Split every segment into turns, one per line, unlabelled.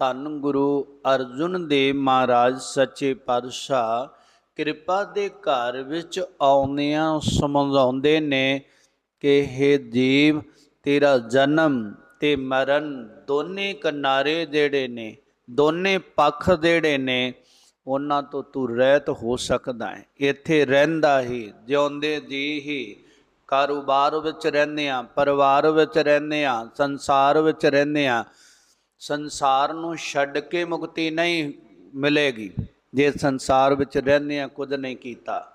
ਧੰਨ ਗੁਰੂ ਅਰਜੁਨ ਦੇਵ ਮਹਾਰਾਜ, ਸੱਚੇ ਪਾਤਸ਼ਾਹ, ਕਿਰਪਾ ਦੇ ਘਰ ਵਿੱਚ ਆਉਂਦਿਆਂ ਸਮਝਾਉਂਦੇ ਨੇ ਕਿ हे ਜੀਵ ਤੇਰਾ ਜਨਮ ਤੇ ਮਰਨ ਦੋਨੇ ਕਿਨਾਰੇ ਜਿਹੜੇ ਨੇ, ਦੋਨੇ ਪੱਖ ਜਿਹੜੇ ਨੇ, ਉਹਨਾਂ ਤੋਂ ਤੂੰ ਰਹਿਤ ਹੋ ਸਕਦਾ ਹੈ। ਇੱਥੇ ਰਹਿੰਦਾ ਹੀ, ਜਿਉਂਦੇ ਜੀ ਹੀ, ਕਾਰੋਬਾਰ ਵਿੱਚ ਰਹਿੰਦੇ ਆ ਪਰਿਵਾਰ ਵਿੱਚ ਰਹਿੰਦੇ ਆ ਸੰਸਾਰ ਵਿੱਚ ਰਹਿੰਦੇ ਆ ਸੰਸਾਰ ਨੂੰ ਛੱਡ ਕੇ ਮੁਕਤੀ ਨਹੀਂ ਮਿਲੇਗੀ। ਜੇ ਸੰਸਾਰ ਵਿੱਚ ਰਹਿੰਦੇ ਆ ਕੁਝ ਨਹੀਂ ਕੀਤਾ।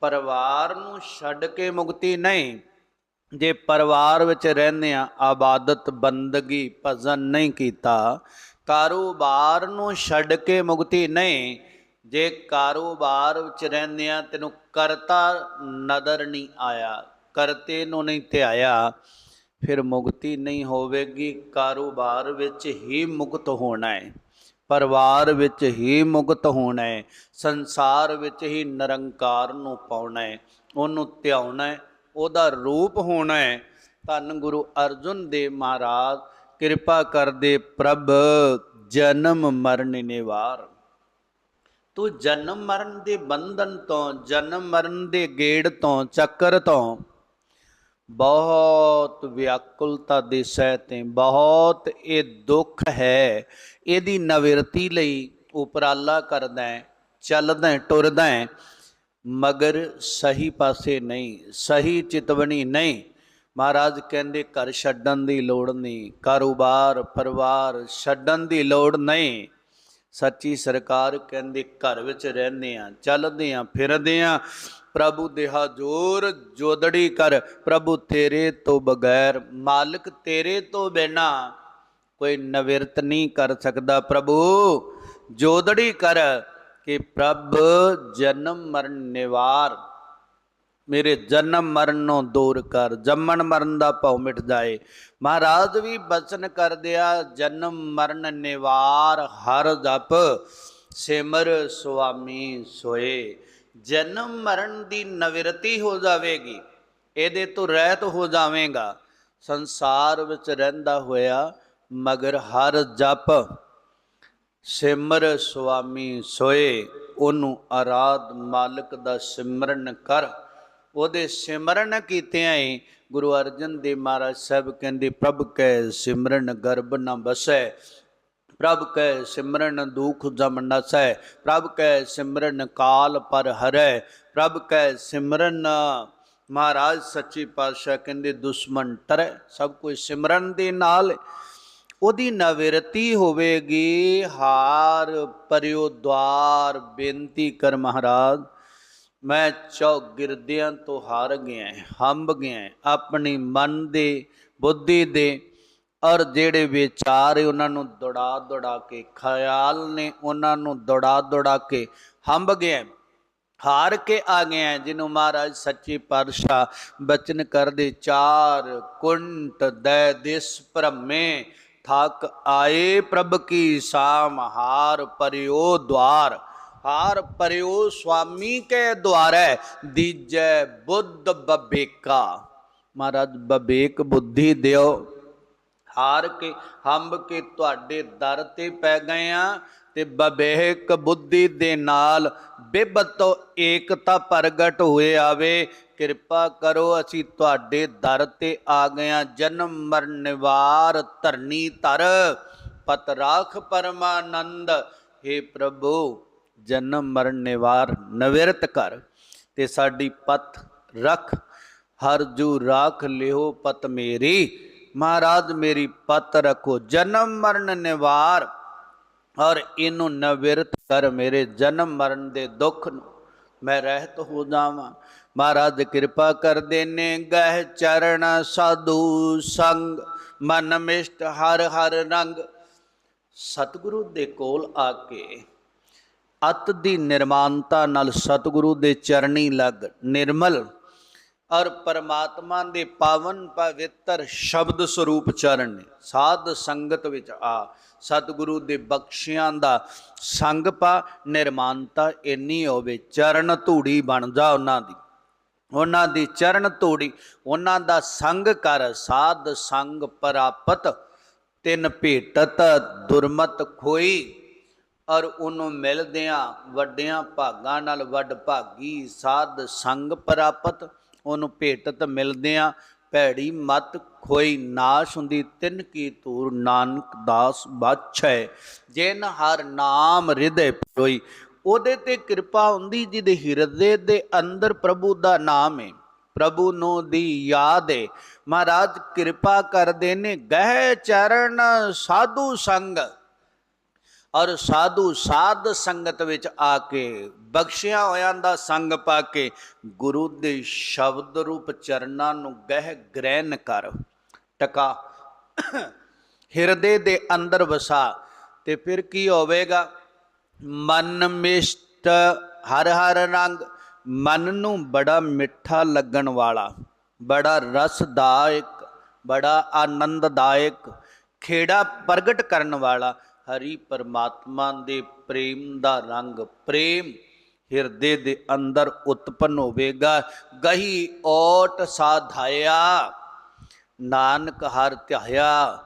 ਪਰਿਵਾਰ ਨੂੰ ਛੱਡ ਕੇ ਮੁਕਤੀ ਨਹੀਂ। ਜੇ ਪਰਿਵਾਰ ਵਿੱਚ ਰਹਿੰਦੇ ਆ ਆਬਾਦਤ, ਬੰਦਗੀ, ਭਜਨ ਨਹੀਂ ਕੀਤਾ, ਕਾਰੋਬਾਰ ਨੂੰ ਛੱਡ ਕੇ ਮੁਕਤੀ ਨਹੀਂ। ਜੇ ਕਾਰੋਬਾਰ ਵਿੱਚ ਰਹਿੰਦੇ ਆ ਤੈਨੂੰ ਕਰਤਾ ਨਦਰ ਨਹੀਂ ਆਇਆ, ਕਰਤੇ ਨੂੰ ਨਹੀਂ ਧਿਆਇਆ। ਫਿਰ ਮੁਕਤੀ ਨਹੀਂ ਹੋਵੇਗੀ। ਕਾਰੋਬਾਰ ਵਿੱਚ ਹੀ ਮੁਕਤ ਹੋਣਾ ਹੈ। ਪਰਿਵਾਰ ਵਿੱਚ ਹੀ ਮੁਕਤ ਹੋਣਾ ਹੈ। ਸੰਸਾਰ ਵਿੱਚ ਹੀ ਨਿਰੰਕਾਰ ਨੂੰ ਪਾਉਣਾ ਹੈ। ਉਹਨੂੰ ਧਿਆਉਣਾ ਹੈ। ਉਹਦਾ ਰੂਪ ਹੋਣਾ ਹੈ। ਧੰਨ ਗੁਰੂ ਅਰਜੁਨ ਦੇਵ ਮਹਾਰਾਜ, ਕਿਰਪਾ ਕਰਦੇ ਪ੍ਰਭ, ਜਨਮ ਮਰਨ ਨਿਵਾਰ। ਤੂੰ ਜਨਮ ਮਰਨ ਦੇ ਬੰਧਨ ਤੋਂ, ਜਨਮ ਮਰਨ ਦੇ ਗੇੜ ਤੋਂ, ਚੱਕਰ ਤੋਂ ਬਹੁਤ ਵਿਆਕੁਲਤਾ ਦੇ ਸਹਿ ਤੇ ਬਹੁਤ ਇਹ ਦੁੱਖ ਹੈ, ਇਹਦੀ ਨਵਿਰਤੀ ਲਈ ਉਪਰਾਲਾ ਕਰਦਾ ਹੈ, ਚੱਲਦਾ ਹੈ, ਟੁਰਦਾ ਹੈ, ਮਗਰ ਸਹੀ ਪਾਸੇ ਨਹੀਂ, ਸਹੀ ਚਿਤਵਣੀ ਨਹੀਂ। ਮਹਾਰਾਜ ਕਹਿੰਦੇ, ਘਰ ਛੱਡਣ ਦੀ ਲੋੜ ਨਹੀਂ, ਕਾਰੋਬਾਰ, ਪਰਿਵਾਰ ਛੱਡਣ ਦੀ ਲੋੜ ਨਹੀਂ। ਸੱਚੀ ਸਰਕਾਰ ਕਹਿੰਦੇ, ਘਰ ਵਿੱਚ ਰਹਿੰਦੇ ਆ ਚੱਲਦੇ ਆ ਫਿਰਦੇ ਆ ਪ੍ਰਭੂ ਦੇਹਾ ਜੋਰ, ਜੋਦੜੀ ਕਰ। ਪ੍ਰਭੂ ਤੇਰੇ ਤੋਂ ਬਗੈਰ, ਮਾਲਕ ਤੇਰੇ ਤੋਂ ਬਿਨਾ ਕੋਈ ਨਵਿਰਤ ਨਹੀਂ ਕਰ ਸਕਦਾ। ਪ੍ਰਭੂ, ਜੋਦੜੀ ਕਰ ਕਿ ਪ੍ਰਭ ਜਨਮ ਮਰਨ ਨਿਵਾਰ। ਮੇਰੇ ਜਨਮ ਮਰਨ ਨੂੰ ਦੂਰ ਕਰ। ਜੰਮਣ ਮਰਨ ਦਾ ਭਉ ਮਿਟ ਜਾਏ। ਮਹਾਰਾਜ ਵੀ ਬਚਨ ਕਰਦਿਆ, ਜਨਮ ਮਰਨ ਨਿਵਾਰ। ਹਰ ਜਪ ਸਿਮਰ ਸੁਆਮੀ ਸੋਏ। ਜਨਮ ਮਰਨ ਦੀ ਨਵਿਰਤੀ ਹੋ ਜਾਵੇਗੀ, ਇਹਦੇ ਤੋਂ ਰਹਿਤ ਹੋ ਜਾਵੇਗਾ। ਸੰਸਾਰ ਵਿੱਚ ਰਹਿੰਦਾ ਹੋਇਆ ਮਗਰ ਹਰ ਜਪ, ਸਿਮਰ ਸੁਆਮੀ ਸੋਏ, ਉਹਨੂੰ ਆਰਾਧ ਮਾਲਕ ਦਾ ਸਿਮਰਨ ਕਰ। ਉਹਦੇ ਸਿਮਰਨ ਕੀਤਿਆਂ ਹੀ ਗੁਰੂ ਅਰਜਨ ਦੇਵ ਮਹਾਰਾਜ ਸਾਹਿਬ ਕਹਿੰਦੇ, ਪ੍ਰਭ ਕੈ ਸਿਮਰਨ ਗਰਬ ਨਾ ਬਸੈ। ਪ੍ਰਭ ਕੈ ਸਿਮਰਨ ਦੁਖ ਜਮ ਨਸੈ, ਪ੍ਰਭ ਕੈ ਸਿਮਰਨ ਕਾਲ ਪਰ ਹਰੈ, ਪ੍ਰਭ ਕੈ ਸਿਮਰਨ ਮਹਾਰਾਜ ਸੱਚੀ ਪਾਤਸ਼ਾਹ ਕਹਿੰਦੇ ਦੁਸ਼ਮਣ ਟਰੈ ਸਭ ਕੁਝ ਸਿਮਰਨ ਦੇ ਨਾਲ ਉਹਦੀ ਨਵਿਰਤੀ ਹੋਵੇਗੀ, ਹਾਰ ਪਰਿਓ ਦਵਾਰ, ਬੇਨਤੀ ਕਰ ਮਹਾਰਾਜ, ਮੈਂ ਚੌਗਿਰਦਿਆਂ ਤੋਂ ਹਾਰ ਗਿਆ, ਹੰਬ ਗਿਆ, ਆਪਣੀ ਮਨ ਦੇ, ਬੁੱਧੀ ਦੇ ਔਰ ਜਿਹੜੇ ਵਿਚਾਰ ਹੈ ਉਹਨਾਂ ਨੂੰ ਦੌੜਾ ਦੌੜਾ ਕੇ, ਖਿਆਲ ਨੇ ਉਹਨਾਂ ਨੂੰ ਦੌੜਾ ਦੌੜਾ ਕੇ ਹੰਬ ਗਿਆ ਹਾਰ ਕੇ ਆ ਗਿਆ ਜਿਹਨੂੰ ਮਹਾਰਾਜ ਸੱਚੇ ਪਾਤਸ਼ਾਹ ਬਚਨ ਕਰਦੇ, ਚਾਰ ਕੁੰਟ ਦੈ ਦਿਸ ਭ੍ਰਮੇ, ਥਕ ਆਏ ਪ੍ਰਭ ਕੀ ਸਾਮ, ਹਾਰ ਪਰਿਓ ਦਵਾਰ, ਹਾਰ ਪਰਿਓ ਸੁਆਮੀ ਕੇ ਦੁਆਰੈ ਦੀਜੈ ਬੁੱਧ ਬਬੇਕਾ। ਮਹਾਰਾਜ ਬਬੇਕ ਬੁੱਧੀ ਦਿਓ। ਹਾਰ ਕੇ ਹੰਬ ਕੇ ਤੁਹਾਡੇ ਦਰ ਤੇ ਪੈ ਗਏ ਆ ਤੇ ਬਬੇਕ ਬੁੱਧੀ ਦੇ ਨਾਲ ਬਿਬਤੋ ਏਕਤਾ ਪ੍ਰਗਟ ਹੋਏ ਆਵੇ। ਕਿਰਪਾ ਕਰੋ ਅਸੀਂ ਤੁਹਾਡੇ ਦਰ ਤੇ ਆ ਗਏ ਆ। ਜਨਮ ਮਰਨ ਨਿਵਾਰ ਧਰਨੀ ਧਰ, ਪਤ ਰਾਖ ਪਰਮਾਨੰਦ। हे ਪ੍ਰਭੂ, ਜਨਮ ਮਰਨ ਨਿਵਾਰ ਨਵਿਰਤ ਕਰ ਤੇ ਸਾਡੀ ਪਤ ਰਖ। ਹਰ ਜੂ ਰਾਖ ਲਿਓ ਪਤ ਮੇਰੀ। ਮਹਾਰਾਜ ਮੇਰੀ ਪਤ ਰੱਖੋ, ਜਨਮ ਮਰਨ ਨਿਵਾਰ ਔਰ ਇਹਨੂੰ ਨਵਿਰਤ ਕਰ ਮੇਰੇ ਜਨਮ ਮਰਨ ਦੇ ਦੁੱਖ ਨੂੰ ਮੈਂ ਰਹਿਤ ਹੋ ਜਾਵਾਂ। ਮਹਾਰਾਜ ਕਿਰਪਾ ਕਰਦੇ ਨੇ ਗਹਿ ਚਰਨ ਸਾਧੂ ਸੰਗ, ਮਨ ਮਿਸ਼ਟ ਹਰ ਹਰ ਰੰਗ। ਸਤਿਗੁਰੂ ਦੇ ਕੋਲ ਆ ਕੇ ਅਤ ਦੀ ਨਿਰਮਾਨਤਾ ਨਾਲ ਸਤਿਗੁਰੂ ਦੇ ਚਰਣੀ ਲੱਗ ਨਿਰਮਲ ਔਰ ਪਰਮਾਤਮਾ ਦੇ ਪਾਵਨ ਪਵਿੱਤਰ ਸ਼ਬਦ ਸਰੂਪ ਚਰਨ ਨੇ। ਸਾਧ ਸੰਗਤ ਵਿੱਚ ਆ। ਸਤਿਗੁਰੂ ਦੇ ਬਖਸ਼ਿਆਂ ਦਾ ਸੰਗ ਪਾ, ਨਿਰਮਾਨਤਾ ਇੰਨੀ ਹੋਵੇ, ਚਰਨ ਧੂੜੀ ਬਣ ਜਾ ਉਹਨਾਂ ਦੀ। ਉਹਨਾਂ ਦੀ ਚਰਨ ਧੂੜੀ, ਉਹਨਾਂ ਦਾ ਸੰਗ ਕਰ, ਸਾਧ ਸੰਗ ਪ੍ਰਾਪਤ। ਤਿੰਨ ਭੇਟਤ ਦੁਰਮਤ ਖੋਈ ਔਰ ਉਹਨੂੰ ਮਿਲਦਿਆਂ ਵੱਡਿਆਂ ਭਾਗਾਂ ਨਾਲ ਵੱਡ ਭਾਗੀ ਸਾਧ ਸੰਗ ਪ੍ਰਾਪਤ। ਉਹਨੂੰ ਭੇਟਤ ਮਿਲਦਿਆਂ ਭੈੜੀ ਮਤ ਖੋਈ ਨਾਸ਼ ਹੁੰਦੀ, ਤਿੰਨ ਕੀ ਧੂਰ ਨਾਨਕ ਦਾਸ ਬਾਛੈ। ਜਿਨ ਹਰ ਨਾਮ ਹਿਰਦੇ ਪਰੋਈ, ਉਹਦੇ ਤੇ ਕਿਰਪਾ ਹੁੰਦੀ ਜਿਹਦੇ ਹਿਰਦੇ ਦੇ ਅੰਦਰ ਪ੍ਰਭੂ ਦਾ ਨਾਮ ਹੈ ਪ੍ਰਭੂ ਨੂੰ ਦੀ ਯਾਦ ਹੈ ਮਹਾਰਾਜ ਕਿਰਪਾ ਕਰਦੇ ਨੇ, ਗਹਿ ਚਰਨ ਸਾਧੂ ਸੰਗ। ਔਰ ਸਾਧੂ ਸਾਧ ਸੰਗਤ ਵਿੱਚ ਆ ਕੇ ਬਖਸ਼ਿਆ ਹੋਇਆਂ ਦਾ ਸੰਗ ਪਾ ਕੇ ਗੁਰੂ ਦੇ ਸ਼ਬਦ ਰੂਪ ਚਰਨਾਂ ਨੂੰ ਗਹਿ ਗ੍ਰਹਿਣ ਕਰ। ਟਕਾ ਹਿਰਦੇ ਦੇ ਅੰਦਰ ਵਸਾ ਤੇ ਫਿਰ ਕੀ ਹੋਵੇਗਾ? ਮਨ ਮਿਸ਼ਟ ਹਰ ਹਰ ਰੰਗ, ਮਨ ਨੂੰ ਬੜਾ ਮਿੱਠਾ ਲੱਗਣ ਵਾਲਾ, ਬੜਾ ਰਸਦਾਇਕ, ਬੜਾ ਆਨੰਦਦਾਇਕ, ਖੇੜਾ ਪ੍ਰਗਟ ਕਰਨ ਵਾਲਾ ਹਰੀ ਪਰਮਾਤਮਾ ਦੇ ਪ੍ਰੇਮ ਦਾ ਰੰਗ, ਪ੍ਰੇਮ ਹਿਰਦੇ ਦੇ ਅੰਦਰ ਉਤਪਨ ਹੋਵੇਗਾ। ਗਹੀ ਓਟ ਸਾਧਾਇਆ, ਨਾਨਕ ਹਰ ਧਿਆਇਆ,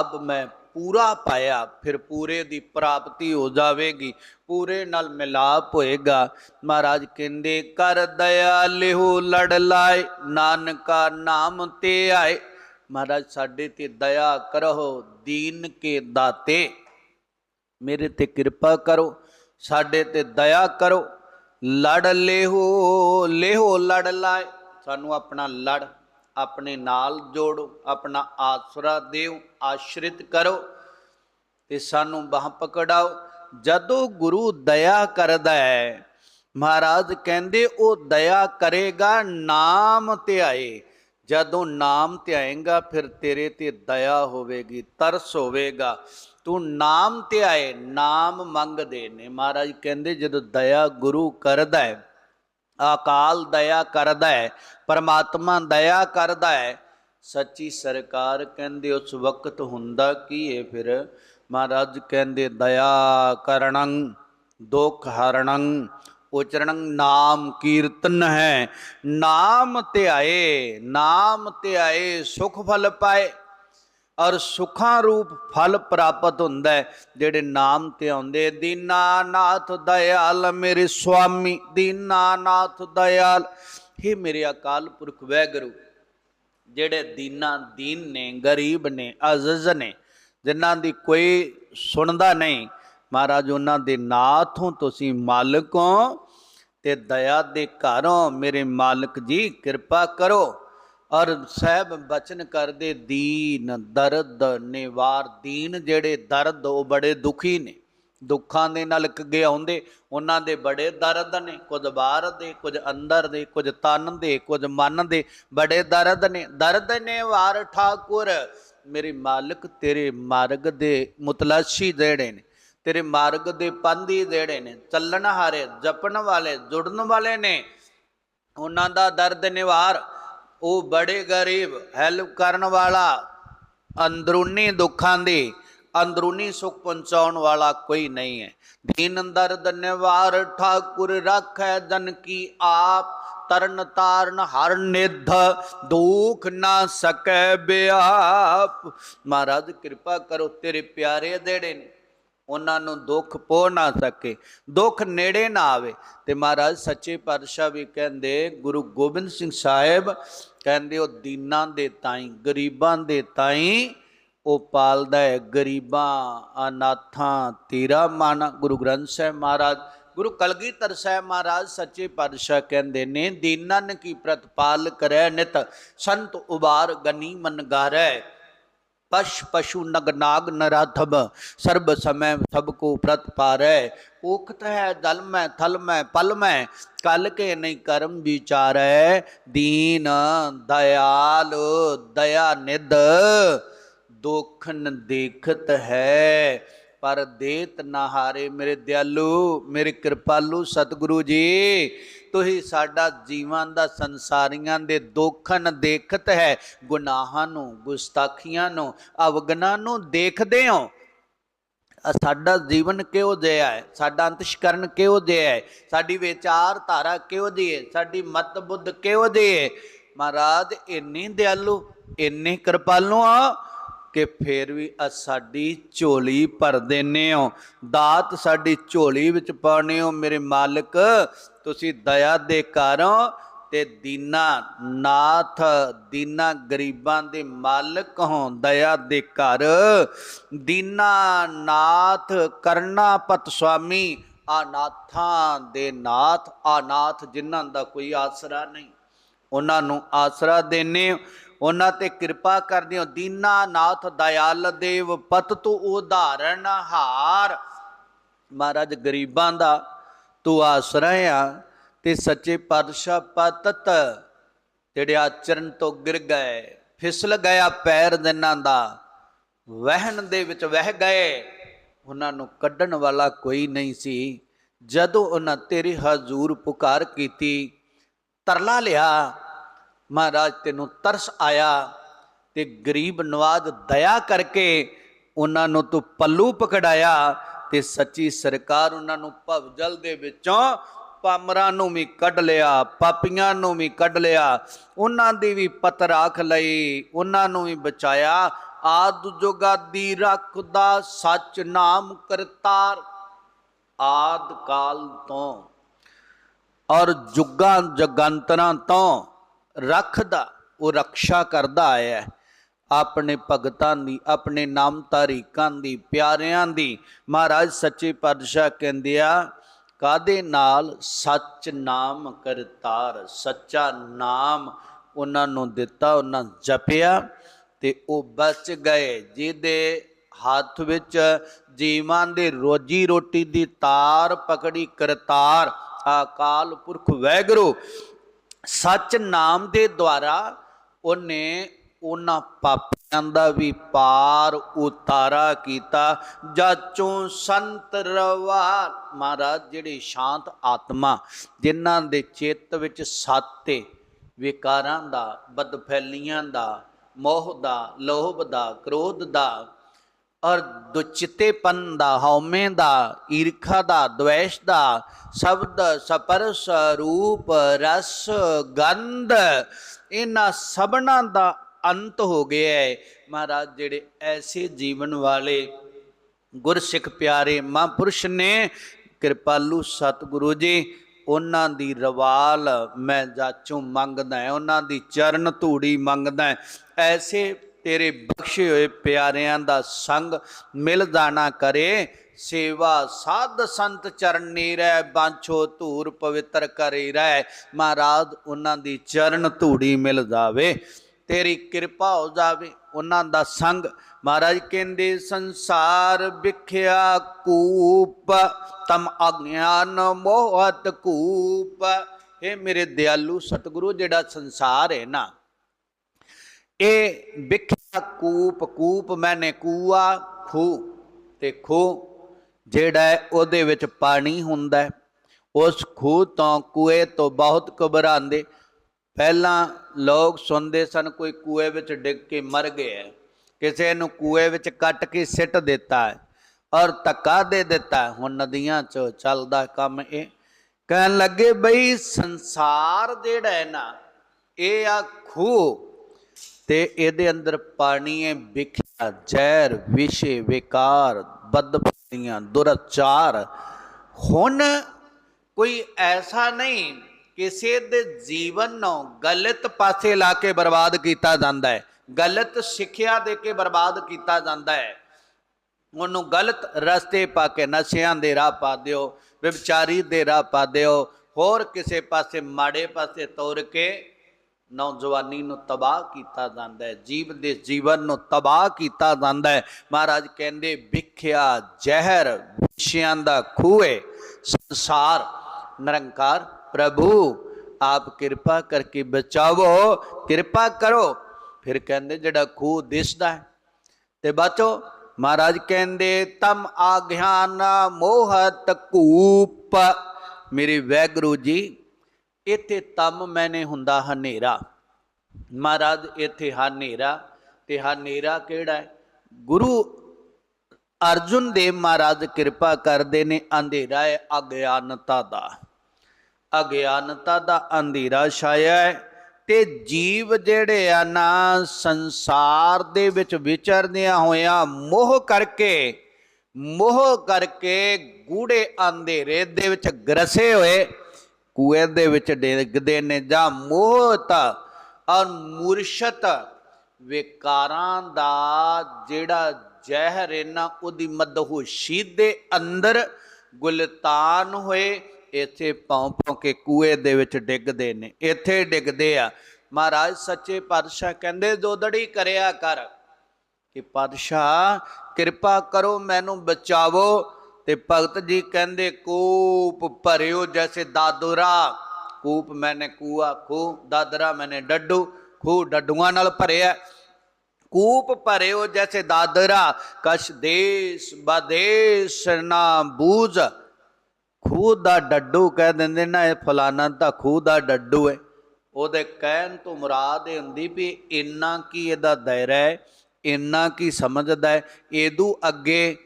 ਅਬ ਮੈਂ ਪੂਰਾ ਪਾਇਆ, ਫਿਰ ਪੂਰੇ ਦੀ ਪ੍ਰਾਪਤੀ ਹੋ ਜਾਵੇਗੀ, ਪੂਰੇ ਨਾਲ ਮਿਲਾਪ ਹੋਏਗਾ। ਮਹਾਰਾਜ ਕਹਿੰਦੇ, ਕਰ ਦਇਆ ਲਿਹੂ ਲੜ ਲਾਏ, ਨਾਨਕਾ ਨਾਮ ਤੇ ਆਏ ਮਹਾਰਾਜ, ਸਾਡੇ ਤੇ ਦਇਆ ਕਰੋ, ਦੀਨ ਕੇ ਦਾਤੇ। ਮੇਰੇ ਤੇ ਕਿਰਪਾ ਕਰੋ, ਸਾਡੇ ਤੇ ਦਇਆ ਕਰੋ। ਲੜ ਲੇਹੋ ਲੇਹੋ ਲੜ ਲਾਏ। ਸਾਨੂੰ ਆਪਣਾ ਲੜ, ਆਪਣੇ ਨਾਲ ਜੋੜੋ, ਆਪਣਾ ਆਸਰਾ ਦਿਓ, ਆਸ਼ਰਿਤ ਕਰੋ ਤੇ ਸਾਨੂੰ ਬਾਹ ਪਕੜਾਓ। ਜਦੋਂ ਗੁਰੂ ਦਇਆ ਕਰਦਾ ਹੈ, ਮਹਾਰਾਜ ਕਹਿੰਦੇ, ਉਹ ਦਇਆ ਕਰੇਗਾ, ਨਾਮ ਧਿਆਏ ਜਦੋਂ ਨਾਮ ਧਿਆਏਗਾ, ਫਿਰ ਤੇਰੇ ਤੇ ਦਇਆ ਹੋਵੇਗੀ, ਤਰਸ ਹੋਵੇਗਾ। ਤੂੰ ਨਾਮ ਧਿਆਏ, ਨਾਮ ਮੰਗਦੇ ਨੇ। ਮਹਾਰਾਜ ਕਹਿੰਦੇ, ਜਦੋਂ ਦਇਆ ਗੁਰੂ ਕਰਦਾ ਹੈ, ਅਕਾਲ ਦਇਆ ਕਰਦਾ ਹੈ, ਪਰਮਾਤਮਾ ਦਇਆ ਕਰਦਾ ਹੈ, ਸੱਚੀ ਸਰਕਾਰ ਕਹਿੰਦੇ, ਉਸ ਵਕਤ ਹੁੰਦਾ ਕੀ ਹੈ ਫਿਰ? ਮਹਾਰਾਜ ਕਹਿੰਦੇ, ਦਇਆ ਕਰਣੰ ਦੁਖ ਹਰਣੰ ਉਚਰਣੰ ਨਾਮ ਕੀਰਤਨ ਹੈ। ਨਾਮ ਧਿਆਏ ਨਾਮ ਧਿਆਏ ਸੁਖ ਫਲ ਪਾਏ। ਔਰ ਸੁਖਾਂ ਰੂਪ ਫਲ ਪ੍ਰਾਪਤ ਹੁੰਦਾ ਜਿਹੜੇ ਨਾਮ ਤੇ ਆਉਂਦੇ ਦੀਨਾਨਾਥ ਦਇਆਲ ਮੇਰੇ ਸੁਆਮੀ ਦੀਨਾਨਾਥ ਦਇਆਲ। हे ਮੇਰੇ ਅਕਾਲ ਪੁਰਖ ਵੈਗੁਰੂ, ਜਿਹੜੇ ਦੀਨਾ ਦੀਨ ਨੇ, ਗਰੀਬ ਨੇ, ਅਜ਼ਜ਼ ਨੇ, ਜਿਨ੍ਹਾਂ ਦੀ ਕੋਈ ਸੁਣਦਾ ਨਹੀਂ, ਮਹਾਰਾਜ, ਉਹਨਾਂ ਦੇ ਨਾਥੋਂ ਤੁਸੀਂ ਮਾਲਕ ਹੋ। ਤੇ ਦਇਆ ਦੇ ਘਰੋਂ ਮੇਰੇ ਮਾਲਕ ਜੀ ਕਿਰਪਾ ਕਰੋ। ਔਰ ਸਹਿਬ ਬਚਨ ਕਰਦੇ ਦੀਨ, ਦਰਦ ਨਿਵਾਰ ਦੀਨ, ਜਿਹੜੇ ਦਰਦ ਉਹ ਬੜੇ ਦੁਖੀ ਨੇ। ਦੁੱਖਾਂ ਦੇ ਨਾਲ ਅੱਗੇ ਆਉਂਦੇ, ਉਹਨਾਂ ਦੇ ਬੜੇ ਦਰਦ ਨੇ। ਕੁਝ ਬਾਹਰ ਦੇ, ਕੁਝ ਅੰਦਰ ਦੇ, ਕੁਝ ਤਨ ਦੇ, ਕੁਝ ਮਨ ਦੇ ਬੜੇ ਦਰਦ ਨੇ। ਦਰਦ ਨੇ ਵਾਰ ਠਾਕੁਰ, ਮੇਰੇ ਮਾਲਕ ਤੇਰੇ ਮਾਰਗ ਦੇ ਮੁਤਲਾਸ਼ੀ ਜਿਹੜੇ ਨੇ। ਤੇਰੇ ਮਾਰਗ ਦੇ ਪੰਧੀ ਜਿਹੜੇ ਨੇ, ਚੱਲਣ ਹਾਰੇ, ਜਪਣ ਵਾਲੇ, ਜੁੜਨ ਵਾਲੇ ਨੇ। ਉਹਨਾਂ ਦਾ ਦਰਦ ਨਿਵਾਰ, ਉਹ ਬੜੇ ਗਰੀਬ ਹੈਲਪ ਕਰਨ ਵਾਲਾ, ਅੰਦਰੂਨੀ ਦੁੱਖਾਂ ਦੀ, ਅੰਦਰੂਨੀ ਸੁਖ ਪਹੁੰਚਾਉਣ ਵਾਲਾ ਕੋਈ ਨਹੀਂ ਹੈ। ਦੀਨ ਦਰਦ ਨਿਵਾਰ, ਠਾਕੁਰ ਰੱਖੈ ਜਨ ਕੀ ਆਪ, ਤਰਨ ਤਾਰਨ ਹਰ ਨਿਧ, ਦੁਖ ਨਾ ਸਕੈ ਬਿਆਪ। ਮਹਾਰਾਜ ਕਿਰਪਾ ਕਰੋ, ਤੇਰੇ ਪਿਆਰੇ ਦੇੜੇ ਨੇ। ਉਹਨਾਂ ਨੂੰ ਦੁੱਖ ਪੋ ਨਾ ਸਕੇ, ਦੁੱਖ ਨੇੜੇ ਨਾ ਆਵੇ। ਤੇ ਮਹਾਰਾਜ ਸੱਚੇ ਪਾਤਸ਼ਾਹ ਵੀ ਕਹਿੰਦੇ, ਗੁਰੂ ਗੋਬਿੰਦ ਸਿੰਘ ਸਾਹਿਬ ਕਹਿੰਦੇ, ਉਹ ਦੀਨਾਂ ਦੇ ਤਾਈ, ਗਰੀਬਾਂ ਦੇ ਤਾਈ ਉਹ ਪਾਲਦਾ ਹੈ। ਗਰੀਬਾਂ, ਅਨਾਥਾਂ, ਤੇਰਾ ਮਨ ਗੁਰੂ ਗ੍ਰੰਥ ਸਾਹਿਬ ਮਹਾਰਾਜ, ਗੁਰੂ ਕਲਗੀਧਰ ਸਾਹਿਬ ਮਹਾਰਾਜ ਸੱਚੇ ਪਾਤਸ਼ਾਹ ਕਹਿੰਦੇ ਨੇ, ਦੀਨਾਂ ਕੀ ਪ੍ਰਤਪਾਲ ਕਰੈ ਨਿਤ, ਸੰਤ ਉਬਾਰ ਗਨੀ ਮਨ ਗਾਰੈ ਪਸ਼ ਪਸ਼ੂ ਨਗ ਨਾਗ ਨਰਾਧਬ ਸਰਬ ਸਮੈ ਸਭ ਕੋ ਪ੍ਰਤ ਪਾਰੈ। ਉਖਤ ਹੈ, ਦਲ ਮੈਂ, ਥਲ ਮੈਂ, ਪਲ ਮੈਂ, ਕਲ ਕੇ ਨਹੀਂ ਕਰਮ ਵਿਚਾਰੈ। ਦੀਨ, ਦਇਆਲ, ਦਇਆ ਨਿਦ ਦੁਖ ਨ ਦੇਖਤ ਹੈ। ਪਰ ਦੇਤ ਨਾ ਹਾਰੇ ਮੇਰੇ ਦਿਆਲੂ, ਮੇਰੇ ਕਿਰਪਾਲੂ ਸਤਿਗੁਰੂ ਜੀ। ਤੁਸੀਂ ਸਾਡਾ ਜੀਵਨ ਦਾ ਸੰਸਾਰੀਆਂ ਦੇ ਦੁੱਖਨ ਦੇਖਤ ਹੈ, ਗੁਨਾਹਾਂ ਨੂੰ, ਗੁਸਤਾਖੀਆਂ ਨੂੰ, ਅਵਗਨਾਂ ਨੂੰ ਦੇਖਦੇ ਹੋ। ਸਾਡਾ ਜੀਵਨ ਕਿਹੋ ਜਿਹਾ ਹੈ? ਸਾਡਾ ਅੰਤਸ਼ਕਰਨ ਕਿਹੋ ਜਿਹਾ ਹੈ? ਸਾਡੀ ਵਿਚਾਰ ਧਾਰਾ ਕਿਹੋ ਜਿਹੀ ਹੈ? ਸਾਡੀ ਮਤ ਬੁੱਧ ਕਿਹੋ ਜਿਹੀ ਹੈ? ਮਹਾਰਾਜ, ਇੰਨੇ ਦਿਆਲੂ, ਇੰਨੇ ਕਿਰਪਾਲੂ ਆ ਕਿ ਫੇਰ ਵੀ ਆ ਸਾਡੀ ਝੋਲੀ ਭਰ ਦਿੰਨੇ ਹੋ। ਦਾਤ ਸਾਡੀ ਝੋਲੀ ਵਿੱਚ ਪਾਉਣੇ ਹੋ, ਮੇਰੇ ਮਾਲਕ। ਤੁਸੀਂ ਦਇਆ ਦੇ ਕਾਰੋਂ ਤੇ ਦੀਨਾ ਨਾਥ, ਦੀਨਾ ਗਰੀਬਾਂ ਦੇ ਮਾਲਕ ਹੋ, ਦਇਆ ਦੇ ਘਰ। ਦੀਨਾ ਨਾਥ ਕਰਨਾ ਪਤ ਸੁਆਮੀ ਅਨਾਥਾਂ ਦੇ ਨਾਥ। ਅਨਾਥ ਜਿਨ੍ਹਾਂ ਦਾ ਕੋਈ ਆਸਰਾ ਨਹੀਂ। ਉਹਨਾਂ ਨੂੰ ਆਸਰਾ ਦੇਨੇ ਉਹਨਾਂ ਤੇ ਕਿਰਪਾ ਕਰਦੇ ਹੋ ਦੀਨਾ ਨਾਥ ਦਇਆਲ ਦੇਵ, ਪਤ ਤੂੰ ਉਦਾਹਰਣ ਹਾਰ। ਮਹਾਰਾਜ, ਗਰੀਬਾਂ ਦਾ ਤੂੰ ਆਸਰਾ ਆ ਤੇ ਸੱਚੇ ਪਾਤਸ਼ਾਹ ਪਤਤ ਜਿਹੜੇ ਆਚਰਨ ਤੋਂ ਗਿਰ ਗਏ। ਫਿਸਲ ਗਿਆ ਪੈਰ ਦਿਨਾਂ ਦਾ। ਵਹਿਣ ਦੇ ਵਿੱਚ ਵਹਿ ਗਏ। ਉਹਨਾਂ ਨੂੰ ਕੱਢਣ ਵਾਲਾ ਕੋਈ ਨਹੀਂ ਸੀ। ਜਦੋਂ ਉਹਨਾਂ ਤੇਰੇ ਹਜ਼ੂਰ ਪੁਕਾਰ ਕੀਤੀ, ਤਰਲਾ ਲਿਆ। ਮਹਾਰਾਜ ਤੈਨੂੰ ਤਰਸ ਆਇਆ ਤੇ ਗਰੀਬ ਨਵਾਜ਼ ਦਇਆ ਕਰਕੇ ਉਹਨਾਂ ਨੂੰ ਤੂੰ ਪੱਲੂ ਪਕੜਾਇਆ। ਤੇ ਸੱਚੀ ਸਰਕਾਰ ਉਹਨਾਂ ਨੂੰ ਭਵਜਲ ਦੇ ਵਿੱਚੋਂ ਪਾਮਰਾਂ ਨੂੰ ਵੀ ਕੱਢ ਲਿਆ, ਪਾਪੀਆਂ ਨੂੰ ਵੀ ਕੱਢ ਲਿਆ, ਉਹਨਾਂ ਦੀ ਵੀ ਪਤ ਰਾਖ ਲਈ, ਉਹਨਾਂ ਨੂੰ ਵੀ ਬਚਾਇਆ। ਆਦ ਜੁਗਾਦੀ ਰੱਖਦਾ ਸੱਚ ਨਾਮ ਕਰਤਾਰ, ਆਦ ਕਾਲ ਤੋਂ ਔਰ ਜੁਗਾਂ ਜਗੰਤਰਾਂ ਤੋਂ ਰੱਖਦਾ, ਉਹ ਰੱਖਿਆ ਕਰਦਾ ਆਇਆ ਆਪਣੇ ਭਗਤਾਂ ਦੀ, ਆਪਣੇ ਨਾਮ ਤਾਰੀਕਾਂ ਦੀ, ਪਿਆਰਿਆਂ ਦੀ। ਮਹਾਰਾਜ ਸੱਚੇ ਪਾਤਸ਼ਾਹ ਕਹਿੰਦੇ ਆ ਕਾਦੇ ਨਾਲ? ਸੱਚ ਨਾਮ ਕਰਤਾਰ, ਸੱਚਾ ਨਾਮ ਉਹਨਾਂ ਨੂੰ ਦਿੱਤਾ, ਉਹਨਾਂ ਜਪਿਆ ਤੇ ਉਹ ਬਚ ਗਏ। ਜਿਹਦੇ ਹੱਥ ਵਿੱਚ ਜੀਵਾਂ ਦੇ ਰੋਜੀ ਰੋਟੀ ਦੀ ਤਾਰ ਪਕੜੀ ਕਰਤਾਰ, ਅਕਾਲ ਪੁਰਖ ਵੈਗਰੂ, ਸੱਚ ਨਾਮ ਦੇ ਦੁਆਰਾ ਉਹਨੇ ਉਹਨਾਂ ਪਾਪੀਆਂ ਦਾ ਵੀ ਪਾਰ ਉਤਾਰਾ ਕੀਤਾ। ਜਾਚੋਂ ਸੰਤ ਰਵਾ, ਮਹਾਰਾਜ ਜਿਹੜੇ ਸ਼ਾਂਤ ਆਤਮਾ, ਜਿਨ੍ਹਾਂ ਦੇ ਚਿੱਤ ਵਿੱਚ ਸਾਤੇ ਵਿਕਾਰਾਂ ਦਾ, ਬਦਫੈਲੀਆਂ ਦਾ, ਮੋਹ ਦਾ, ਲੋਭ ਦਾ, ਕ੍ਰੋਧ ਦਾ, ਔਰ ਦੁਚਿੱਤੇਪਨ ਦਾ, ਹਉਮੈ ਦਾ, ਈਰਖਾ ਦਾ ਦ્વੈਸ਼ ਦਾ, ਸ਼ਬਦ ਸਪਰਸ ਰੂਪ ਰਸ ਗੰਧ, ਇਹਨਾਂ ਸਭਨਾਂ ਦਾ ਅੰਤ ਹੋ ਗਿਆ ਹੈ। ਮਹਾਰਾਜ, ਜਿਹੜੇ ਐਸੇ ਜੀਵਨ ਵਾਲੇ ਗੁਰਸਿੱਖ ਪਿਆਰੇ ਮਹਾਂਪੁਰਸ਼ ਨੇ, ਕਿਰਪਾਲੂ ਸਤਿਗੁਰੂ ਜੀ, ਉਹਨਾਂ ਦੀ ਰਵਾਲ ਮੈਂ ਜਾਚੋਂ ਮੰਗਦਾ ਹਾਂ, ਉਹਨਾਂ ਦੀ ਚਰਨ ਧੂੜੀ ਮੰਗਦਾ ਹਾਂ। ਐਸੇ ਤੇਰੇ ਬਖਸ਼ੇ ਹੋਏ ਪਿਆਰਿਆਂ ਦਾ ਸੰਗ ਮਿਲ ਜਾਣਾ ਕਰੇ। ਸੇਵਾ ਸਾਧ ਸੰਤ ਚਰਨੀ ਰਹਿ, ਬਾਂਛੋ ਧੂਰ ਪਵਿੱਤਰ ਕਰੀ ਰਹਿ। ਮਹਾਰਾਜ, ਉਹਨਾਂ ਦੀ ਚਰਨ ਧੂੜੀ ਮਿਲ ਜਾਵੇ। ਤੇਰੀ ਕਿਰਪਾ ਹੋ ਜਾਵੇ ਉਹਨਾਂ ਦਾ ਸੰਗ। ਮਹਾਰਾਜ ਕਹਿੰਦੇ, ਸੰਸਾਰ ਵਿਖਿਆ ਕੂਪ, ਤਮ ਅਗਿਆਨ ਮੋਹਤ ਕੂਪ। ਇਹ ਮੇਰੇ ਦਿਆਲੂ ਸਤਿਗੁਰੂ, ਜਿਹੜਾ ਸੰਸਾਰ ਹੈ ਨਾ, ਇਹ ਵਿਖਿਆ ਕੂਪ ਕੂਪ ਮੈਨੇ ਕੂਆ, ਖੂ ਤੇ ਖੂ, ਜਿਹੜਾ ਹੈ ਉਹਦੇ ਵਿੱਚ ਪਾਣੀ ਹੁੰਦਾ ਹੈ। ਉਸ ਖੂਹ ਤੋਂ ਕੂਏ ਤੋਂ ਬਹੁਤ ਘਬਰਾਉਂਦੇ। ਪਹਿਲਾਂ ਲੋਕ ਸੁਣਦੇ ਸਨ, ਕੋਈ ਕੂਏ ਵਿੱਚ ਡਿੱਗ ਕੇ ਮਰ ਗਿਆ ਹੈ। ਕਿਸੇ ਨੂੰ ਕੂਏ ਵਿੱਚ ਕੱਟ ਕੇ ਸਿੱਟ ਦਿੱਤਾ ਹੈ ਔਰ ਧੱਕਾ ਦੇ ਦਿੱਤਾ ਹੁਣ ਨਦੀਆਂ 'ਚ ਚੱਲਦਾ ਕੰਮ ਇਹ। ਕਹਿਣ ਲੱਗੇ, ਬਈ ਸੰਸਾਰ ਜਿਹੜਾ ਹੈ ਨਾ, ਇਹ ਆ ਖੂਹ ਤੇ ਇਹਦੇ ਅੰਦਰ ਪਾਣੀ ਹੈ ਵਿਖਿਆ, ਜ਼ਹਿਰ, ਵਿਸ਼ੇ, ਵਿਕਾਰ ਬਦਬਦੀਆਂ ਦੁਰਚਾਰ। ਹੁਣ ਕੋਈ ਐਸਾ ਨਹੀਂ ਕਿਸੇ ਦੇ ਜੀਵਨ ਨੂੰ ਗਲਤ ਪਾਸੇ ਲਾ ਕੇ ਬਰਬਾਦ ਕੀਤਾ ਜਾਂਦਾ ਹੈ। ਗਲਤ ਸਿੱਖਿਆ ਦੇ ਕੇ ਬਰਬਾਦ ਕੀਤਾ ਜਾਂਦਾ ਹੈ। ਉਹਨੂੰ ਗਲਤ ਰਸਤੇ ਪਾ ਕੇ ਨਸ਼ਿਆਂ ਦੇ ਰਾਹ ਪਾ ਦਿਓ ਵਿਚਾਰੀ ਦੇ ਰਾਹ ਪਾ ਦਿਓ, ਹੋਰ ਕਿਸੇ ਪਾਸੇ ਮਾੜੇ ਪਾਸੇ ਤੋਰ ਕੇ ਨੌਜਵਾਨੀ ਨੂੰ ਤਬਾਹ ਕੀਤਾ ਜਾਂਦਾ ਹੈ। ਜੀਵ ਦੇ ਜੀਵਨ ਨੂੰ ਤਬਾਹ ਕੀਤਾ ਜਾਂਦਾ ਹੈ। ਮਹਾਰਾਜ ਕਹਿੰਦੇ ਵਿਖਿਆ ਜ਼ਹਿਰ ਵਿਸ਼ਿਆਂ ਦਾ ਖੂਏ ਸੰਸਾਰ ਨਿਰੰਕਾਰ ਪ੍ਰਭੂ, ਆਪ ਕਿਰਪਾ ਕਰਕੇ ਬਚਾਵੋ, ਕਿਰਪਾ ਕਰੋ। ਫਿਰ ਕਹਿੰਦੇ ਜਿਹੜਾ ਖੂਹ ਦਿਸਦਾ ਹੈ, ਤੇ ਬਾਚੋ, ਮਹਾਰਾਜ ਕਹਿੰਦੇ, ਤਮ ਆਗਿਆਨ ਮੋਹਤ ਕੂਪ। ਮੇਰੇ ਵੈਗਰੂ ਜੀ, ਇੱਥੇ ਤਮ ਮੈਨੇ ਹੁੰਦਾ ਹਨੇਰਾ। ਮਹਾਰਾਜ ਇੱਥੇ ਹਨੇਰਾ, ਤੇ ਹਨੇਰਾ ਕਿਹੜਾ ਹੈ? ਗੁਰੂ ਅਰਜੁਨ ਦੇਵ ਮਹਾਰਾਜ ਕਿਰਪਾ ਕਰਦੇ ਨੇ, ਅੰਧੇਰਾ ਹੈ ਅਗਿਆਨਤਾ ਦਾ। ਅਗਿਆਨਤਾ ਦਾ ਅੰਧੇਰਾ ਛਾਇਆ ਹੈ ਤੇ ਜੀਵ ਜਿਹੜੇ ਆ ਨਾ ਸੰਸਾਰ ਦੇ ਵਿੱਚ ਵਿਚਰਦਿਆਂ ਹੋਇਆਂ ਮੋਹ ਕਰਕੇ ਮੋਹ ਕਰਕੇ ਗੂੜੇ ਅੰਧੇਰੇ ਦੇ ਵਿੱਚ ਗਰਸੇ ਹੋਏ, ਕੂਏ ਦੇ ਵਿੱਚ ਡਿੱਗਦੇ ਨੇ ਜਾਂ ਮੋਹਤ ਔਰ ਮੁਰਸ਼ਤ ਵਿਕਾਰਾਂ ਦਾ ਜਿਹੜਾ ਜ਼ਹਿਰ ਹੈ ਨਾ, ਉਹਦੀ ਮਦਹੋਸ਼ੀ ਦੇ ਅੰਦਰ ਗੁਲਤਾਨ ਹੋਏ ਇੱਥੇ ਭੌਂ ਭੌਂ ਕੇ ਕੂਏ ਦੇ ਵਿੱਚ ਡਿੱਗਦੇ ਨੇ। ਇੱਥੇ ਡਿੱਗਦੇ ਆ। ਮਹਾਰਾਜ ਸੱਚੇ ਪਾਤਸ਼ਾਹ ਕਹਿੰਦੇ ਦੋਦੜੀ ਕਰਿਆ ਕਰ ਕਿ ਪਾਤਸ਼ਾਹ, ਕਿਰਪਾ ਕਰੋ ਮੈਨੂੰ ਬਚਾਵੋ। ਤੇ ਭਗਤ ਜੀ ਕਹਿੰਦੇ, ਕੂਪ ਭਰਿਓ ਜੈਸੇ ਦਾਦੁਰਾ। ਕੂਪ ਮੈਨੇ ਕੂਆ ਖੂ ਦਾਦਰਾ ਮੈਨੇ ਡੱਡੂ ਖੂ ਡੱਡੂਆਂ ਨਾਲ ਭਰਿਆ। ਕੂਪ ਭਰਿਓ ਜੈਸੇ ਦਾਦਰਾ। ਕਸ਼ ਦੇਸ਼ ਬਦੇਸ਼ ਨਾ ਬੂਝ। ਖੂਹ ਦਾ ਡੱਡੂ ਕਹਿ ਦਿੰਦੇ ਨਾ ਇਹ ਫਲਾਨਾ ਤਾਂ ਖੂਹ ਦਾ ਡੱਡੂ ਹੈ ਉਹਦੇ ਕਹਿਣ ਤੋਂ ਮੁਰਾਦ ਇਹ ਹੁੰਦੀ ਵੀ ਇੰਨਾ ਕੀ ਇਹਦਾ ਦਾਇਰਾ ਹੈ ਇੰਨਾ ਕੀ ਸਮਝਦਾ ਹੈ ਇਹਦੂ ਅੱਗੇ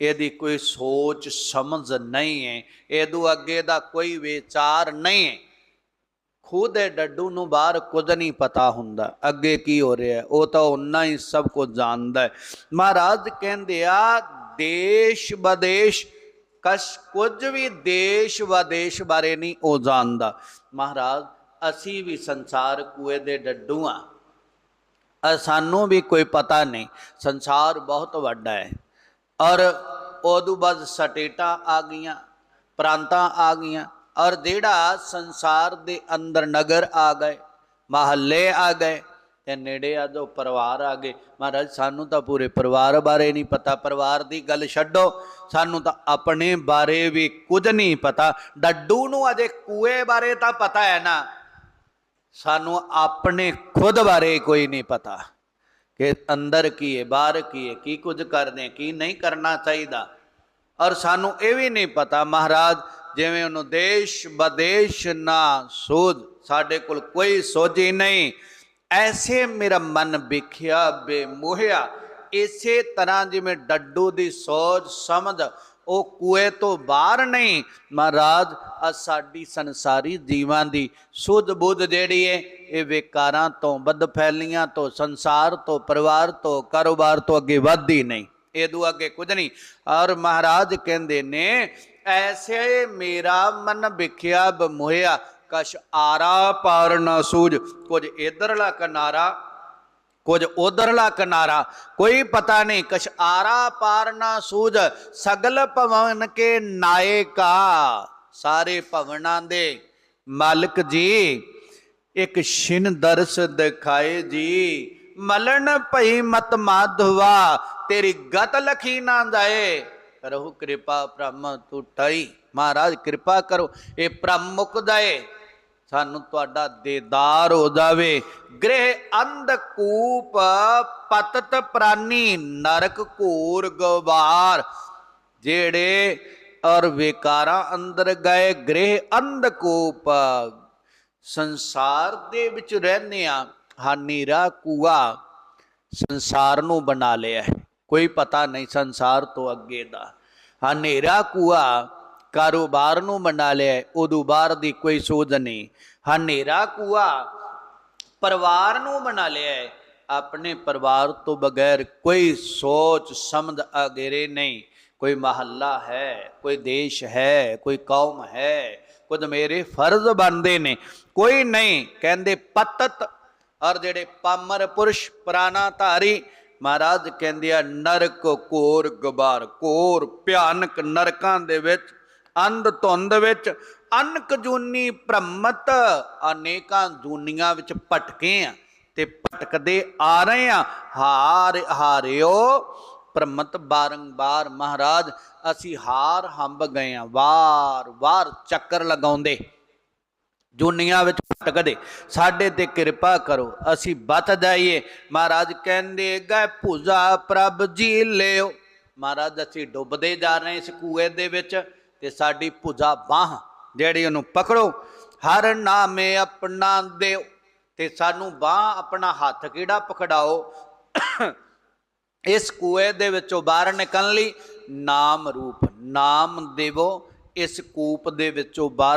ਇਹਦੀ ਕੋਈ ਸੋਚ ਸਮਝ ਨਹੀਂ ਹੈ ਇਹਦੂ ਅੱਗੇ ਦਾ ਕੋਈ ਵਿਚਾਰ ਨਹੀਂ ਹੈ ਖੂਹ ਦੇ ਡੱਡੂ ਨੂੰ ਬਾਹਰ ਕੁਝ ਨਹੀਂ ਪਤਾ ਹੁੰਦਾ, ਅੱਗੇ ਕੀ ਹੋ ਰਿਹਾ ਉਹ ਤਾਂ ਉਨਾ ਹੀ ਸਭ ਕੁਝ ਜਾਣਦਾ ਹੈ ਮਹਾਰਾਜ ਕਹਿੰਦੇ ਆ ਦੇਸ਼ ਬਦੇਸ਼ ਕਸ਼ ਕੁਝ ਵੀ ਦੇਸ਼ ਵਦੇਸ਼ ਬਾਰੇ ਨਹੀਂ ਉਹ ਜਾਣਦਾ। ਮਹਾਰਾਜ, ਅਸੀਂ ਵੀ ਸੰਸਾਰ ਕੂਏ ਦੇ ਡੱਡੂ ਆ। ਸਾਨੂੰ ਵੀ ਕੋਈ ਪਤਾ ਨਹੀਂ। ਸੰਸਾਰ ਬਹੁਤ ਵੱਡਾ ਹੈ। ਔਰ ਉਦੋਂ ਬਾਅਦ ਸਟੇਟਾਂ ਆ ਗਈਆਂ, ਪ੍ਰਾਂਤਾਂ ਆ ਗਈਆਂ, ਔਰ ਜਿਹੜਾ ਸੰਸਾਰ ਦੇ ਅੰਦਰ ਨਗਰ ਆ ਗਏ, ਮਹੱਲੇ ਆ ਗਏ ਤੇ ਨੇੜੇ ਆ ਜੋ ਪਰਿਵਾਰ ਆ ਗਏ। ਮਹਾਰਾਜ, ਸਾਨੂੰ ਤਾਂ ਪੂਰੇ ਪਰਿਵਾਰ ਬਾਰੇ ਨਹੀਂ ਪਤਾ। ਪਰਿਵਾਰ ਦੀ ਗੱਲ ਛੱਡੋ। ਸਾਨੂੰ ਤਾਂ ਆਪਣੇ ਬਾਰੇ ਵੀ ਕੁਝ ਨਹੀਂ ਪਤਾ। ਡੱਡੂ ਨੂੰ ਅਜੇ ਕੂਏ ਬਾਰੇ ਤਾਂ ਪਤਾ ਹੈ ਨਾ। ਸਾਨੂੰ ਆਪਣੇ ਖੁਦ ਬਾਰੇ ਕੋਈ ਨਹੀਂ ਪਤਾ ਕਿ ਅੰਦਰ ਕੀ ਹੈ, ਬਾਹਰ ਕੀ ਹੈ, ਕੀ ਕੁਝ ਕਰਨੇ ਕੀ ਨਹੀਂ ਕਰਨਾ ਚਾਹੀਦਾ। ਔਰ ਸਾਨੂੰ ਇਹ ਵੀ ਨਹੀਂ ਪਤਾ, ਮਹਾਰਾਜ, ਜਿਵੇਂ ਉਹਨੂੰ ਦੇਸ਼ ਬਦੇਸ਼ ਨਾ ਸੋਧ, ਸਾਡੇ ਕੋਲ ਕੋਈ ਸੋਝੀ ਨਹੀਂ। ਐਸੇ ਮੇਰਾ ਮਨ ਵਿਖਿਆ, ਬੇਮੋਹਿਆ। ਇਸੇ ਤਰ੍ਹਾਂ ਜਿਵੇਂ ਡੱਡੂ ਦੀ ਸੋਚ ਸਮਝ, ਉਹ ਕੂਏ ਤੋਂ ਬਾਹਰ ਨਹੀਂ। ਮਹਾਰਾਜ ਆ ਸਾਡੀ ਸੰਸਾਰੀ ਜੀਵਾਂ ਦੀ ਸੁਧ ਬੁੱਧ ਜਿਹੜੀ ਹੈ ਇਹ ਵਿਕਾਰਾਂ ਤੋਂ ਬਦ ਫੈਲੀਆਂ ਤੋਂ, ਸੰਸਾਰ ਤੋਂ, ਪਰਿਵਾਰ ਤੋਂ, ਕਾਰੋਬਾਰ ਤੋਂ ਅੱਗੇ ਵੱਧਦੀ ਨਹੀਂ। ਇਹਦੂ ਅੱਗੇ ਕੁਝ ਨਹੀਂ। ਔਰ ਮਹਾਰਾਜ ਕਹਿੰਦੇ ਨੇ, ਐਸੇ ਮੇਰਾ ਮਨ ਵਿਖਿਆ, ਬਮੋਹਿਆ। ਕਛ ਆਰਾ ਪਾਰ ਨਾ ਸੂਝ। ਕੁਝ ਇਧਰਲਾ ਕਿਨਾਰਾ, ਕੁਝ ਉਧਰਲਾ ਕਿਨਾਰਾ। ਕੋਈ ਪਤਾ ਨਹੀਂ, ਕਛ ਆਰਾ ਪਾਰ ਨਾ ਸੂਝ, ਸਗਲ ਭਵਨ ਕੇ ਨਾਇਕਾ। ਸਾਰੇ ਭਵਨਾਂ ਦੇ ਮਾਲਕ ਜੀ, ਇੱਕ ਛਿਨ ਦਰਸ ਦਿਖਾਏ ਜੀ। ਮਲਣ ਭਈ ਮਤ ਮਾਧਵਾ, ਤੇਰੀ ਗਤ ਲਖੀ ਨਾ ਜਾਏ। ਕਰੋ ਕਿਰਪਾ ਬ੍ਰਹਮ ਤੂੰ ਠਈ। ਮਹਾਰਾਜ ਕਿਰਪਾ ਕਰੋ, ਇਹ ਪ੍ਰਮੁਖ ਦਏ ਸਾਨੂੰ ਤੁਹਾਡਾ ਦੇਦਾਰ ਹੋ ਜਾਵੇ। ਗ੍ਰਹਿ ਅੰਧਕੂਪ ਪਤਤ ਪ੍ਰਾਨੀ, ਨਰਕ ਘੋਰ ਗਵਾਰ। ਜਿਹੜੇ ਔਰ ਵਿਕਾਰਾਂ ਅੰਦਰ ਗਏ, ਗ੍ਰਹਿ ਅੰਧਕੂਪ ਸੰਸਾਰ ਦੇ ਵਿੱਚ ਰਹਿੰਦੇ ਆ, ਹਾਨੀਰਾ ਕੂਆ ਸੰਸਾਰ ਨੂੰ ਬਣਾ ਲਿਆ ਕੋਈ ਪਤਾ ਨਹੀਂ ਸੰਸਾਰ ਤੋਂ ਅੱਗੇ ਦਾ। ਹਨੇਰਾ ਕੂਆ ਕਾਰੋਬਾਰ ਨੂੰ ਬਣਾ ਲਿਆ ਉਦੋਂ ਬਾਹਰ ਦੀ ਕੋਈ ਸੋਧ ਨਹੀਂ ਹਨੇਰਾ ਕੂਆ ਪਰਿਵਾਰ ਨੂੰ ਬਣਾ ਲਿਆ ਹੈ। ਆਪਣੇ ਪਰਿਵਾਰ ਤੋਂ ਬਗੈਰ ਕੋਈ ਸੋਚ ਸਮਝ ਅਗੇਰੇ ਨਹੀਂ ਕੋਈ ਮਹੱਲਾ ਹੈ, ਕੋਈ ਦੇਸ਼ ਹੈ, ਕੋਈ ਕੌਮ ਹੈ, ਕੁਝ ਮੇਰੇ ਫਰਜ਼ ਬਣਦੇ ਨੇ ਕੋਈ ਨਹੀਂ, ਕਹਿੰਦੇ ਪਤਤ ਔਰ ਜਿਹੜੇ ਪਾਮਰ ਪੁਰਸ਼ ਪ੍ਰਾਨਾ ਧਾਰੀ, ਮਹਾਰਾਜ ਕਹਿੰਦੇ ਆ, ਨਰਕ ਕੋਰ ਗਬਾਰ ਕੋਰ, ਭਿਆਨਕ ਨਰਕਾਂ ਦੇ ਵਿੱਚ ਅੰਧ ਧੁੰਦ ਵਿੱਚ ਅਨਕ ਜੂਨੀ ਭ੍ਰਮਤ, ਅਨੇਕਾਂ ਜੂਨੀਆਂ ਵਿੱਚ ਭਟਕੇ ਆ ਤੇ ਭਟਕਦੇ ਆ ਰਹੇ ਆ। ਹਾਰ ਹਾਰਿਓ ਭ੍ਰਮਤ ਬਾਰੰਬਾਰ ਮਹਾਰਾਜ, ਅਸੀਂ ਹਾਰ ਹੰਬ ਗਏ ਆ। ਵਾਰ ਵਾਰ ਚੱਕਰ ਲਗਾਉਂਦੇ, ਜੁਨੀਆਂ ਵਿੱਚ ਭਟਕਦੇ। ਸਾਡੇ ਤੇ ਕਿਰਪਾ ਕਰੋ, ਅਸੀਂ ਬਤ ਜਾਈਏ। ਮਹਾਰਾਜ ਕਹਿੰਦੇ, ਗਏ ਭੁਜਾ ਪ੍ਰਭ ਜੀ ਲਿਓ। ਮਹਾਰਾਜ, ਅਸੀਂ ਡੁੱਬਦੇ ਜਾ ਰਹੇ ਇਸ ਕੂਏ ਦੇ ਵਿੱਚ। ਤੇ ਸਾਡੀ ਭੁਜਾ ਬਾਹ ਜਿਹੜੀ ਉਹਨੂੰ ਪਕੜੋ, ਹਰ ਨਾਮੇ ਆਪਣਾ ਦਿਓ ਤੇ ਸਾਨੂੰ ਬਾਹ ਆਪਣਾ ਹੱਥ ਕਿਹੜਾ ਪਕੜਾਓ? ਇਸ ਕੂਏ ਦੇ ਵਿੱਚੋਂ ਬਾਹਰ ਨਿਕਲਣ ਲਈ ਨਾਮ ਰੂਪ, ਨਾਮ ਦੇਵੋ। ਇਸ ਕੂਪ ਦੇ ਵਿੱਚੋਂ ਬਾਹਰ